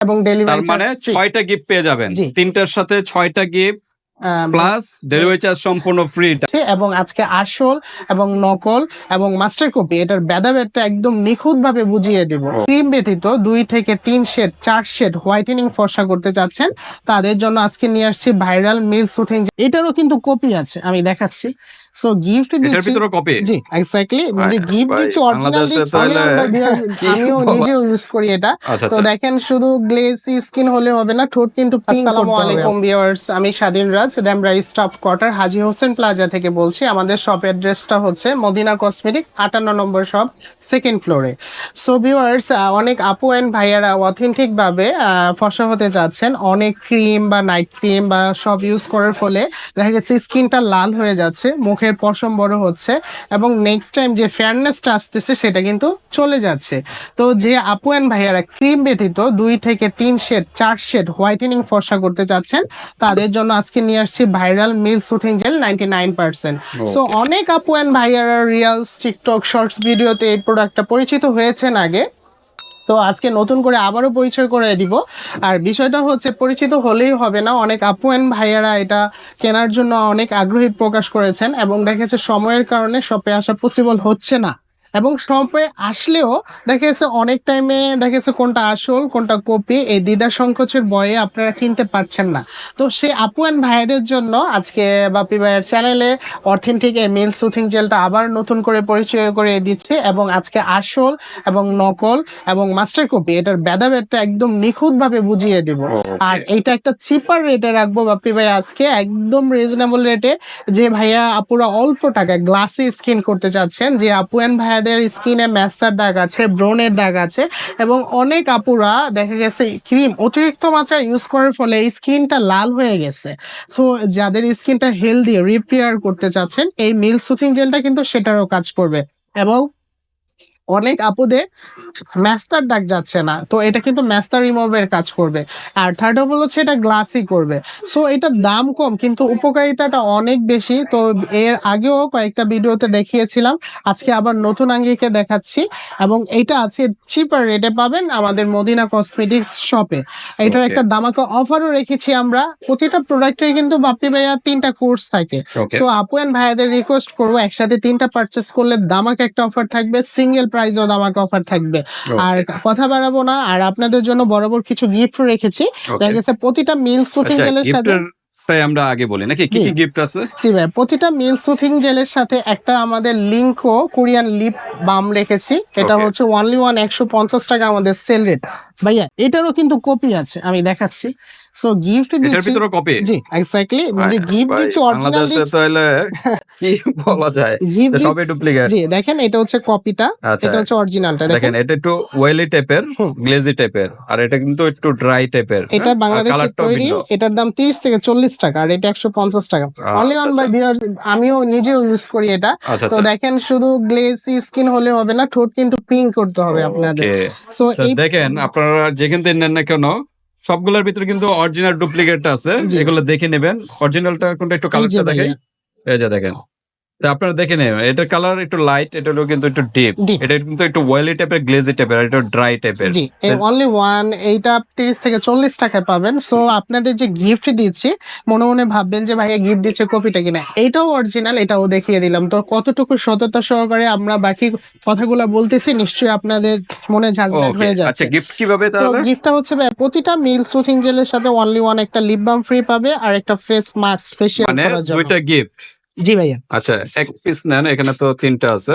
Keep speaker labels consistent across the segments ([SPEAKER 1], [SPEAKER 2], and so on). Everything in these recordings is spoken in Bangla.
[SPEAKER 1] এবং ডেলিভারি
[SPEAKER 2] মানে ছয়টা গিফট পেয়ে যাবেন। তিনটার সাথে ছয়টা গিফট প্লাস ডেলিভারি চার্জ সম্পূর্ণ ফ্রি
[SPEAKER 1] এবং আজকে আসল এবং নকল এবং মাস্টার কপি এটার ভেদাভেদটা একদম নিখুঁত ভাবে বুঝিয়ে দেব। ক্রিম ব্যতীত দুই থেকে তিন শেড চার শেড হোয়াইটেনিং ফর্সা করতে চাচ্ছেন। তাদের জন্য আজকে নিয়ে আসছি ভাইরাল মিল সুথিং এটারও কিন্তু কপি আছে আমি দেখাচ্ছি। সো গিফট
[SPEAKER 2] এটার
[SPEAKER 1] দিচ্ছি
[SPEAKER 2] কপি
[SPEAKER 1] জি এক্স্যাক্টলি যে গিফট দিচ্ছি অরিজিনাল দিচ্ছি আমিও নিজেও ইউজ করি এটা।
[SPEAKER 2] আচ্ছা
[SPEAKER 1] তো
[SPEAKER 2] আচ্ছা
[SPEAKER 1] দেখেন শুধু গ্লেসি স্কিন হলে হবে না ঠোঁট কিন্তু আসসালামু আলাইকুম ভিউয়ার্স আমি Swadhin Raj. Demra staff quarter Haji Hossain plaza থেকে বলছি আমাদের শপ অ্যাড্রেসটা হচ্ছে মদিনা কসমেটিক আটান্ন নম্বর শপ সেকেন্ড ফ্লোরে সো ভিউয়ার্স অনেক আপু অ্যান্ড ভাইয়ারা অথেন্টিক ভাবে আহ, ফসা হতে যাচ্ছেন। অনেক ক্রিম বা নাইট ক্রিম বা সব ইউজ করার ফলে দেখা গেছে স্কিনটা লাল হয়ে যাচ্ছে মুখের পশম বড় হচ্ছে এবং নেক্সট টাইম যে ফেয়ারনেসটা আসতেছে সেটা কিন্তু চলে যাচ্ছে। তো যে আপু অ্যান্ড ভাইয়ারা ক্রিম ব্যতীত দুই থেকে তিন শেড চার শেড হোয়াইটেনিং ফসা করতে চাচ্ছেন তাদের জন্য আজকে নিয়ে আসছি ভাইরাল মিল soothing gel ninety nine percent. So অনেক আপু অ্যান্ড ভাইয়ারা রিয়ালস টিকটক শর্টস ভিডিওতে এই প্রোডাক্টটা পরিচিত হয়েছেন আগে। তো আজকে নতুন করে আবারও পরিচয় করে দিব। আর বিষয়টা হচ্ছে পরিচিত হলেই হবে না। অনেক আপু অ্যান্ড ভাইয়ারা এটা কেনার জন্য অনেক আগ্রহী প্রকাশ করেছেন এবং দেখেছে সময়ের কারণে শপে আসা পসিবল হচ্ছে না। এবং শপে আসলেও দেখা গেছে অনেক টাইমে দেখা গেছে কোনটা আসল কোনটা কপি এই দ্বিধা সংকোচের বয়ে আপনারা কিনতে পারছেন না। তো সে আপু অ্যান্ড ভাইদের জন্য আজকে বাপি ভাইয়ের চ্যানেলে অথেন্টিক এই মিল সুথিং জেলটা আবার নতুন করে পরিচয় করে দিচ্ছে এবং আজকে আসল এবং নকল এবং মাস্টার কপি এটার ভেদাভেদটা একদম নিখুঁতভাবে বুঝিয়ে দেব। আর এইটা একটা চিপার রেটে রাখব বাপ্পি ভাই আজকে একদম রিজনেবল রেটে যে ভাইয়া আপুরা অল্প টাকায় গ্লাসি স্কিন করতে চাচ্ছেন যে আপু অ্যান্ড ভাইয়াদের স্কিনে ম্যাস্তার দাগ আছে, ব্রনের দাগ আছে এবং অনেক আপুরা দেখা গেছে ক্রিম অতিরিক্ত মাত্রায় ইউজ করার ফলে স্কিনটা লাল হয়ে গেছে। সো যাদের স্কিনটা হেলদি রিপেয়ার করতে চাচ্ছেন, এই মিল্ক সুথিং জেলটা কিন্তু সেটারও কাজ করবে। এবং অনেক আপুদের ম্যাস্টার ডাক যাচ্ছে না। তো এটা কিন্তু ম্যাস্টার রিমুভের কাজ করবে। আর থার্ড অফ অল হচ্ছে এটা গ্লাসই করবে। সো এটার দাম কম কিন্তু উপকারিতাটা অনেক বেশি। তো এর আগেও কয়েকটা ভিডিওতে দেখিয়েছিলাম। আজকে আবার নতুন আঙ্গিকে দেখাচ্ছি। এবং এটা আছে চিপার রেটে পাবেন আমাদের মদিনা কসমেটিক্স শপে এটার একটা দামাকা অফারও রেখেছি আমরা। প্রতিটা প্রোডাক্টের কিন্তু বাপ্পি ভাইয়া তিনটা কোর্স থাকে। সো আপু অ্যান্ড ভাইয়াদের রিকোয়েস্ট করব একসাথে তিনটা পারচেস করলে দামাকে একটা অফার থাকবে। সিঙ্গেল প্রাইজও আমাকে অফার থাকবে। আর কথা বাড়াবো না আর আপনাদের জন্য বরাবর কিছু গিফট রেখেছি। দেখা গেছে প্রতিটা মিল সুথিং
[SPEAKER 2] আচ্ছা
[SPEAKER 1] জেলের সাথে
[SPEAKER 2] আমরা আগে বলি নাকি? কি কি গিফট আছে?
[SPEAKER 1] জি ভাই প্রতিটা মিল সুথিং জেলের সাথে একটা আমাদের লিংকও কোরিয়ান লিপ বাম রেখেছি। এটা. হচ্ছে ওয়ানলি ওয়ান একশো পঞ্চাশ টাকা আমাদের সেল রেট ভাইয়া এটারও কিন্তু কপি আছে আমি দেখাচ্ছি। সো গিফট দিচ্ছি
[SPEAKER 2] কপি
[SPEAKER 1] জি এক্স্যাক্টলি যে গিফট দিচ্ছি অরিজিনাল
[SPEAKER 2] তাহলে কি বলা যায়? সবই ডুপ্লিকেট
[SPEAKER 1] জি দেখেন এটা হচ্ছে কপিটা
[SPEAKER 2] আচ্ছা।
[SPEAKER 1] এটা হচ্ছে অরিজিনালটা
[SPEAKER 2] দেখেন এটা একটু ওয়েলি টাইপের গ্লেজি টাইপের আর এটা কিন্তু একটু ড্রাই টাইপের
[SPEAKER 1] এটা বাংলাদেশে তৈরি এটার দাম তিরিশ থেকে চল্লিশ টাকা আর এটা একশো পঞ্চাশ টাকা। অনলি অন বাই আমিও নিজেও ইউজ করি এটা।
[SPEAKER 2] আচ্ছা
[SPEAKER 1] তো দেখেন শুধু গ্লেজি স্কিন হলে হবে না ঠোঁট কিন্তু পিঙ্ক করতে হবে আপনাদের। সো
[SPEAKER 2] দেখেন আপনারা যেখান থেকে নেন না কেন সবগুলোর ভিতরে কিন্তু অরিজিনাল ডুপ্লিকেট আছে। এগুলো দেখে নেবেন। অরিজিনালটা কোনটা একটু কালারটা
[SPEAKER 1] দেখেন
[SPEAKER 2] এই যে দেখেন। আপনারা দেখে নেবেন এটার কালার একটু লাইট এটা হলো কিন্তু একটু ডিপ এটা কিন্তু একটু ওয়েলি টাইপের গ্লেজি টাইপের এটা ড্রাই টাইপের
[SPEAKER 1] জি অনলি ওয়ান এইটা তিরিশ থেকে চল্লিশ টাকায় পাবেন। সো আপনাদের যে গিফট দিচ্ছি মনে মনে ভাববেন যে ভাইয়া গিফট দিচ্ছে কপিটা কিনা। এইটাও অরিজিনাল এটাও দেখিয়ে দিলাম। তো কতটুকু সততা সহকারে আমরা বাকি কথাগুলো বলতেছি নিশ্চয়ই আপনাদের মনে জাজমেন্ট হয়ে
[SPEAKER 2] আচ্ছা
[SPEAKER 1] যাচ্ছে
[SPEAKER 2] গিফট কীভাবে
[SPEAKER 1] তো
[SPEAKER 2] তাহলে?
[SPEAKER 1] গিফটটা হচ্ছে ভাই, প্রতিটা মিল সুথিং জেলের সাথে অনলি ওয়ান একটা লিপ বাম ফ্রি পাবে আর একটা ফেস মাস্ক ফেসিয়াল করার জন্য।
[SPEAKER 2] মানে দুইটা গিফট
[SPEAKER 1] জি ভাইয়া।
[SPEAKER 2] আচ্ছা এক পিস নেন এখানে তো তিনটা আছে।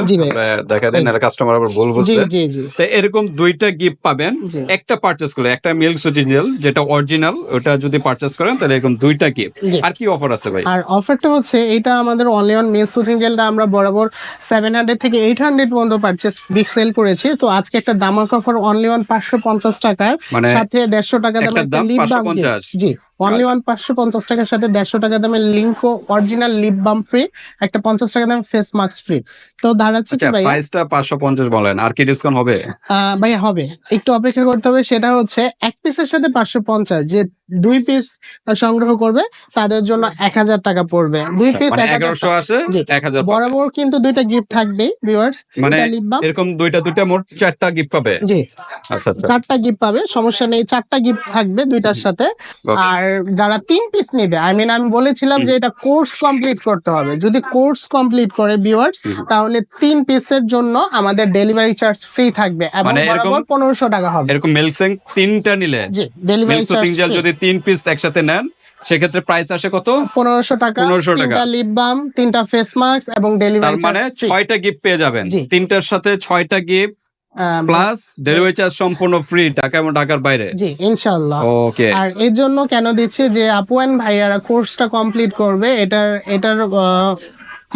[SPEAKER 2] দেখা দেন কাস্টমার আবার ভুল
[SPEAKER 1] জি
[SPEAKER 2] বুঝবে
[SPEAKER 1] জি জি।
[SPEAKER 2] তো এরকম দুইটা গিফট পাবেন। একটা পারচেস করলে একটা মিল্ক সুটি জেল যেটা অরিজিনাল ওটা যদি পারচেস করেন তাহলে এরকম দুইটা গিফট আর কি অফার আছে ভাই?
[SPEAKER 1] আর অফারটা হচ্ছে এটা আমাদের অনলি অন মিল সুথিং জেলটা আমরা বরাবর সেভেন হান্ড্রেড থেকে এইট হান্ড্রেড পর্যন্ত পারচেস বিগ সেল করেছি। তো আজকে একটা দামাক অফার অনলি অন পাঁচশো পঞ্চাশ টাকার
[SPEAKER 2] মানে
[SPEAKER 1] সাথে দেড়শো টাকা দামের একটা লিপ বাম জি। অনলি ওয়ান পাঁচশো পঞ্চাশ টাকার সাথে দেড়শো টাকা দামের লিঙ্কো অরিজিনাল লিপ বাম ফ্রি একটা পঞ্চাশ টাকা দামের ফেস মাস্ক ফ্রি তো দাঁড়াচ্ছে কি
[SPEAKER 2] আচ্ছা
[SPEAKER 1] ভাইয়া?
[SPEAKER 2] প্রাইসটা পাঁচশো পঞ্চাশ বলেন আর কি ডিসকাউন্ট হবে?
[SPEAKER 1] ভাইয়া হবে। একটু অপেক্ষা করতে হবে সেটা হচ্ছে এক পিসের সাথে পাঁচশো পঞ্চাশ যে দুই পিস সংগ্রহ করবে তাদের জন্য এক হাজার টাকা পড়বে। দুই পিস
[SPEAKER 2] মানে
[SPEAKER 1] এক হাজার
[SPEAKER 2] এগারোশো আসে
[SPEAKER 1] বরাবর কিন্তু দুইটা গিফট থাকবে ভিউয়ার্স
[SPEAKER 2] মানে এরকম দুইটা দুইটা মোট চারটা গিফট পাবে?
[SPEAKER 1] জি।
[SPEAKER 2] আচ্ছা আচ্ছা।
[SPEAKER 1] চারটা গিফট পাবে সমস্যা নেই চারটা গিফট থাকবে দুইটার সাথে। আর যারা তিন পিস নেবে আই মিন আমি বলেছিলাম যে এটা কোর্স কমপ্লিট করতে হবে। যদি কোর্স কমপ্লিট করে ভিউয়ার্স তাহলে তিন পিসের জন্য আমাদের ডেলিভারি চার্জ ফ্রি থাকবে এবং
[SPEAKER 2] মানে
[SPEAKER 1] বরাবর পনেরোশো টাকা হবে।
[SPEAKER 2] এরকম মেলসেং তিনটা নিলে
[SPEAKER 1] জি ডেলিভারি চার্জ
[SPEAKER 2] যদি তিন পিস একসাথে নেন সেক্ষেত্রে প্রাইস আসে কত?
[SPEAKER 1] পনেরোশো টাকা
[SPEAKER 2] 1500 টাকা।
[SPEAKER 1] তিনটা লিপ বাম তিনটা ফেস মাস্ক এবং ডেলিভারি
[SPEAKER 2] মানে ছয়টা গিফট পেয়ে যাবেন। তিনটার সাথে ছয়টা গিফট প্লাস ডেলিভারি চার্জ সম্পূর্ণ ফ্রি ঢাকা এবং টাকার বাইরে?
[SPEAKER 1] জি ইনশাল্লাহ
[SPEAKER 2] ওকে
[SPEAKER 1] আর এর জন্য কেন দিচ্ছে যে আপু এন্ড ভাইয়ারা কোর্সটা কমপ্লিট করবে এটার এটার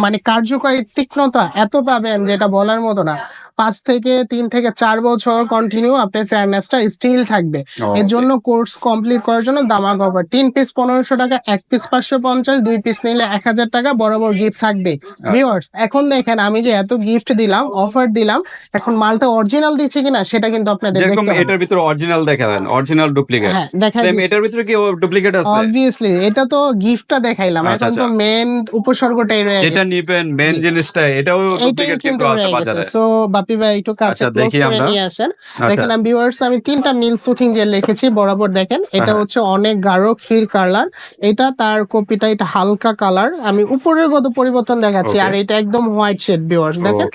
[SPEAKER 1] মানে কার্যকরী তীক্ষ্ণতা এত পাবেন যেটা বলার মতো না। পাঁচ থেকে তিন থেকে চার বছর কন্টিনিউ আপনার ফেয়ারনেসটা স্টিল থাকবে। এর জন্য কোর্স কমপ্লিট করার জন্য দামা কভার তিন পিস পনেরোশো টাকা এক পিস পাঁচশো পঞ্চাশ দুই পিস নিলে এক হাজার টাকা বরাবর গিফট থাকবে। ভিউয়ার্স এখন দেখেন আমি যে এত গিফট দিলাম অফার দিলাম এখন মালটা অরিজিনাল দিচ্ছে কিনা সেটা কিন্তু আপনাদের দেখতে হবে।
[SPEAKER 2] এটার ভিতরে অরিজিনাল দেখাবেন অরিজিনাল ডুপ্লিকেট
[SPEAKER 1] হ্যাঁ দেখা
[SPEAKER 2] সেম এটার ভিতরে কি ডুপ্লিকেট আছে?
[SPEAKER 1] অবভিয়াসলি এটা তো গিফটটা দেখাইলাম
[SPEAKER 2] আচ্ছা,
[SPEAKER 1] এখন তো
[SPEAKER 2] আচ্ছা।
[SPEAKER 1] মেন উপসর্গটাই রয়ে
[SPEAKER 2] যেটা
[SPEAKER 1] গেছে।
[SPEAKER 2] নিবেন মেন জিনিসটা এটাও ডুপ্লিকেট
[SPEAKER 1] কিন্তু
[SPEAKER 2] কিন্তু আছে বাজারে।
[SPEAKER 1] সো বাপি ভাই একটু কাছে
[SPEAKER 2] আচ্ছা,
[SPEAKER 1] ক্লোজ করে নিয়ে আসেন।
[SPEAKER 2] আচ্ছা।
[SPEAKER 1] দেখেন আমি ভিউয়ার্স আমি তিনটা মিল সুথিং জেল লিখেছি বরাবর দেখেন এটা
[SPEAKER 2] হ্যাঁ।
[SPEAKER 1] হচ্ছে অনেক গাঢ় ক্ষীর কালার। এটা তার কপিটা এটা হালকা কালার। আমি উপরের গত পরিবর্তন দেখাচ্ছি আর এটা একদম হোয়াইট শেড ভিউয়ার্স দেখেন।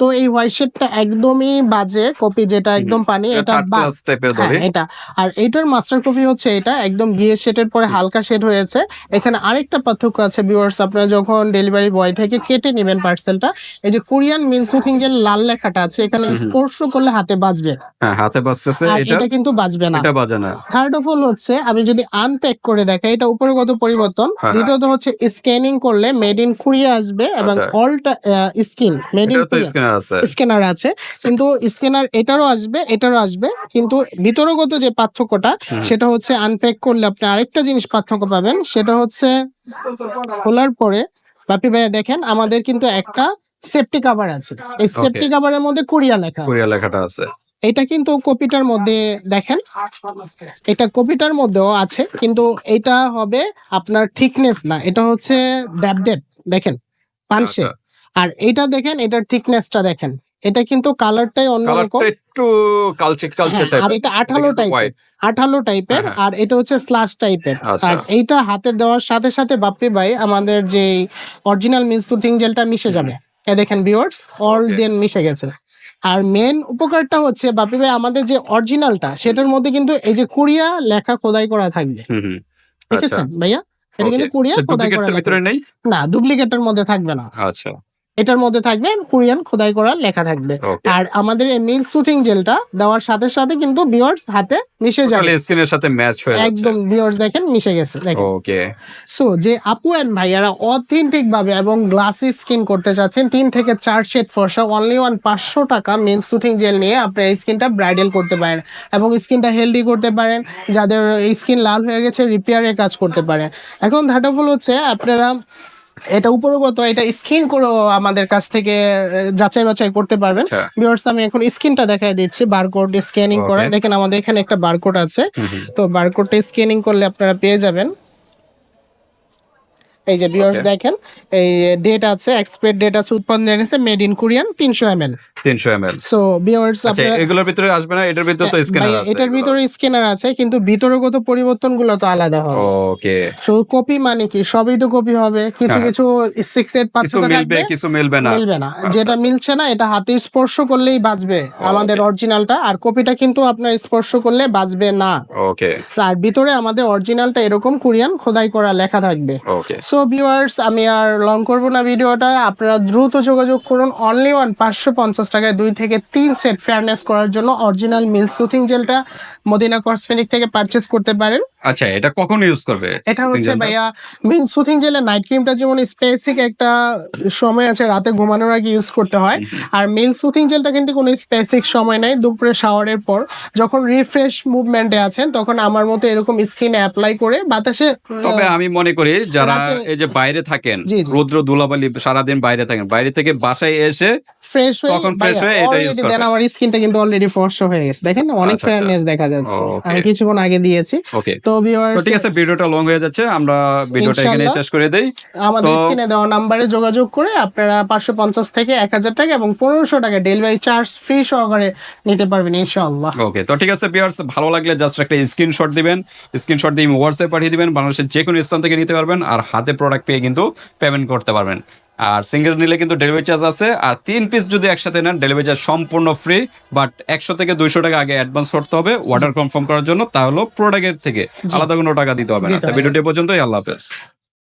[SPEAKER 1] তো এই হোয়াইট শেডটা একদমই বাজে কপি যেটা একদম পানি এটা বা
[SPEAKER 2] টাইপের
[SPEAKER 1] হ্যাঁ, এটা। আর এইটার মাস্টার কপি হচ্ছে এটা একদম গিয়ে শেডের পরে হালকা শেড হয়েছে। এখানে আরেকটা পার্থক্য আছে ভিউয়ার্স আপনারা যখন ডেলিভারি বয় থেকে কেটে নেবেন পার্সেলটা এই যে কোরিয়ান মিন সুথিং যে লাল লেখাটা আছে এখানে স্পর্শ করলে হাতে বাজবে
[SPEAKER 2] হ্যাঁ হাতে বাজতেছে এটা
[SPEAKER 1] কিন্তু বাজবে না।
[SPEAKER 2] এটা বাজে না।
[SPEAKER 1] থার্ড অফ অল হচ্ছে আমি যদি আনপ্যাক করে দেখাই এটা উপরগত পরিবর্তন?
[SPEAKER 2] হ্যাঁ।
[SPEAKER 1] দ্বিতীয়ত হচ্ছে স্ক্যানিং করলে মেড ইন কোরিয়া আসবে এবং। অলটা skin made in Korea
[SPEAKER 2] scanner আছে।
[SPEAKER 1] স্ক্যানার আছে। কিন্তু স্ক্যানার এটারও আসবে এটারও আসবে। কিন্তু ভিতরগত যে পার্থক্যটা সেটা হচ্ছে আনপ্যাক করলে আপনি আরেকটা জিনিস পার্থক্য পাবেন সেটা হচ্ছে খোলার পরে বাপি ভাইয়া দেখেন আমাদের কিন্তু একটা সেফটি কাভার আছে। এই সেফটি কাভারের মধ্যে কোরিয়া লেখা
[SPEAKER 2] কোরিয়া লেখাটা আছে।
[SPEAKER 1] এটা কিন্তু কপিটার মধ্যে দেখেন এটা কপিটার মধ্যেও আছে কিন্তু এটা হবে আপনার থিকনেস না এটা হচ্ছে ড্যাব ড্যাব দেখেন পানসে।
[SPEAKER 2] আচ্ছা।
[SPEAKER 1] আর এটা দেখেন এটার থিকনেসটা দেখেন এটা কিন্তু কালারটাই অন্যরকম
[SPEAKER 2] একটু কালচে কালচে
[SPEAKER 1] হ্যাঁ,
[SPEAKER 2] টাইপের
[SPEAKER 1] আর এটা আঠালো টাইপের আঠালো টাইপের
[SPEAKER 2] হ্যাঁ,
[SPEAKER 1] আর এটা হচ্ছে স্লাশ টাইপের
[SPEAKER 2] আচ্ছা।
[SPEAKER 1] আর এইটা হাতে দেওয়ার সাথে সাথে বাপ্পি ভাই আমাদের যে অরিজিনাল মিনসুটিং জেলটা মিশে যাবে। এ দেখেন ভিউয়ার্স অল দেন মিশে গেছে। আর মেন উপকারটা হচ্ছে বাপি ভাই আমাদের যে অরিজিনালটা সেটার মধ্যে কিন্তু এই যে কোরিয়া লেখা খোদাই করা থাকবে।
[SPEAKER 2] হুম হুম।
[SPEAKER 1] ভাইয়া? এটা কিন্তু. কোরিয়া খোদাই করা না ডুপ্লিকেটের মধ্যে থাকবে না।
[SPEAKER 2] আচ্ছা।
[SPEAKER 1] এটার মধ্যে থাকবে কোরিয়ান খোদাই করা লেখা থাকবে। আর আমাদের এই মিল সুথিং জেলটা দেওয়ার সাথে সাথে কিন্তু বিয়ার্স হাতে মিশে যাবে।
[SPEAKER 2] স্কিনের সাথে ম্যাচ হয়ে
[SPEAKER 1] একদম বিয়ার্স দেখেন মিশে গেছে দেখেন।
[SPEAKER 2] ওকে
[SPEAKER 1] সো যে আপু এন্ড ভাইয়ারা অথেন্টিক ভাবে এবং গ্লাসি স্কিন করতে চাচ্ছেন তিন থেকে চার শেড ফর্সা অনলি ওয়ান পাঁচশো টাকা মেন সুথিং জেল নিয়ে আপনার এই স্কিনটা ব্রাইডাল করতে পারেন এবং স্কিনটা হেলদি করতে পারেন যাদের স্কিন লাল হয়ে গেছে রিপেয়ারের কাজ করতে পারেন। এখন ধাটাফল হচ্ছে আপনারা এটা উপরগত এটা স্ক্রিন করেও আমাদের কাছ থেকে যাচাই বাছাই করতে পারবেন।
[SPEAKER 2] আচ্ছা।
[SPEAKER 1] ভিউয়ার্স আমি এখন স্ক্রিনটা দেখাই দিচ্ছি বারকোড স্ক্যানিং করে দেখেন আমাদের এখানে একটা বারকোড আছে। তো বারকোডটা স্ক্যানিং করলে আপনারা পেয়ে যাবেন। এই যে ভিউয়ার্স দেখেন এই ডেট আছে এক্সপায়ার ডেট আছে উৎপন্ন আছে মেড ইন কোরিয়ান তিনশো এম এল
[SPEAKER 2] তিনশো এম এল
[SPEAKER 1] সো ভিউয়ার্স
[SPEAKER 2] আচ্ছা
[SPEAKER 1] আপনারা
[SPEAKER 2] এগুলোর ভিতরে আসবে না এটার ভিতরে তো স্ক্যানার আছে
[SPEAKER 1] এটার ভিতরে স্ক্যানার আছে কিন্তু ভিতরগত পরিবর্তনগুলো তো আলাদা হবে।
[SPEAKER 2] ওকে
[SPEAKER 1] সো কপি মানে কি? সবই তো কপি হবে। কিছু
[SPEAKER 2] হ্যাঁ।
[SPEAKER 1] কিছু সিক্রেট পার্থক্য
[SPEAKER 2] মিলবে
[SPEAKER 1] থাকবে।
[SPEAKER 2] কিছু মিলবে না।
[SPEAKER 1] মিলবে না। যেটা মিলছে না এটা হাতে স্পর্শ করলেই বাজবে আমাদের অরিজিনালটা আর কপিটা কিন্তু আপনার স্পর্শ করলে বাজবে না।
[SPEAKER 2] ওকে
[SPEAKER 1] আর ভিতরে আমাদের অরিজিনালটা এরকম কোরিয়ান খোদাই করা লেখা থাকবে।
[SPEAKER 2] ওকে
[SPEAKER 1] সো ভিউয়ার্স আমি আর লং করব না ভিডিওটা। আপনারা দ্রুত যোগাযোগ করুন। অনলি ওয়ান পাঁচশো পঞ্চাশ টাকায় দুই থেকে তিন সেট ফেয়ারনেস করার জন্য অরিজিনাল মিল সুথিং জেলটা মদিনা কসমেটিক থেকে পারচেস করতে পারেন।
[SPEAKER 2] আচ্ছা এটা কখন ইউজ করবে?
[SPEAKER 1] এটা হচ্ছে ভাইয়া সুথিং জেলের নাইট ক্রিমটা যেমন স্পেসিফিক একটা সময় আছে রাতে ঘুমানোর আগে ইউজ করতে হয়। আর সুথিং জেলটা কিন্তু কোনো স্পেসিফিক সময় নাই দুপুরে শাওয়ারের পর। যখন রিফ্রেশ মুভমেন্টে আছেন তখন আমার মতো এরকম স্কিনে অ্যাপ্লাই করে বাতাসে
[SPEAKER 2] তবে আমি মনে করি যারা এই যে বাইরে থাকেন। রৌদ্র ধুলাবালি সারাদিন বাইরে থাকেন বাইরে থেকে বাসায় এসে
[SPEAKER 1] ফ্রেশ হয়ে
[SPEAKER 2] তখন fresh হয়ে এটা
[SPEAKER 1] দেন আমার স্কিনটা কিন্তু অলরেডি ফর্সা হয়ে গেছে। দেখেন অনেক
[SPEAKER 2] আচ্ছা, আচ্ছা।
[SPEAKER 1] ফেয়ারনেস দেখা যাচ্ছে। আমি কিছুক্ষণ আগে দিয়েছি।
[SPEAKER 2] ওকে
[SPEAKER 1] তো ভিউয়ার্স
[SPEAKER 2] ঠিক আছে ভিডিওটা লং হয়ে যাচ্ছে আমরা ভিডিওটা এখানে শেষ করে দেই।
[SPEAKER 1] আমাদের স্ক্রিনে দেওয়া নাম্বারে যোগাযোগ করে আপনারা পাঁচশো পঞ্চাশ থেকে এক হাজার টাকা এবং পনেরোশো টাকা ডেলিভারি চার্জ ফ্রি সহকারে নিতে পারবেন ইনশাআল্লাহ
[SPEAKER 2] ওকে তো ঠিক আছে পিয়ার্স ভালো লাগলে জাস্ট একটা স্ক্রিনশট দিবেন। স্ক্রিনশট দিয়ে হোয়াটসঅ্যাপ পাঠিয়ে দিবেন বাংলাদেশের যে কোনো স্থান থেকে নিতে পারবেন আর হাতে প্রোডাক্ট পেয়ে কিন্তু পেমেন্ট করতে পারবেন। আর সিঙ্গেল নিলে কিন্তু ডেলিভারি চার্জ আছে। আর তিন পিস যদি একসাথে নেন ডেলিভারি চার্জ সম্পূর্ণ ফ্রি বাট একশো থেকে দুইশো টাকা আগে অ্যাডভান্স করতে হবে অর্ডার কনফার্ম করার জন্য তাহলে প্রোডাক্টের থেকে। আলাদা কোনো টাকা দিতে হবে না।
[SPEAKER 1] দিতে হবে না।
[SPEAKER 2] ভিডিওটি পর্যন্তই আল্লাহ হাফেজ।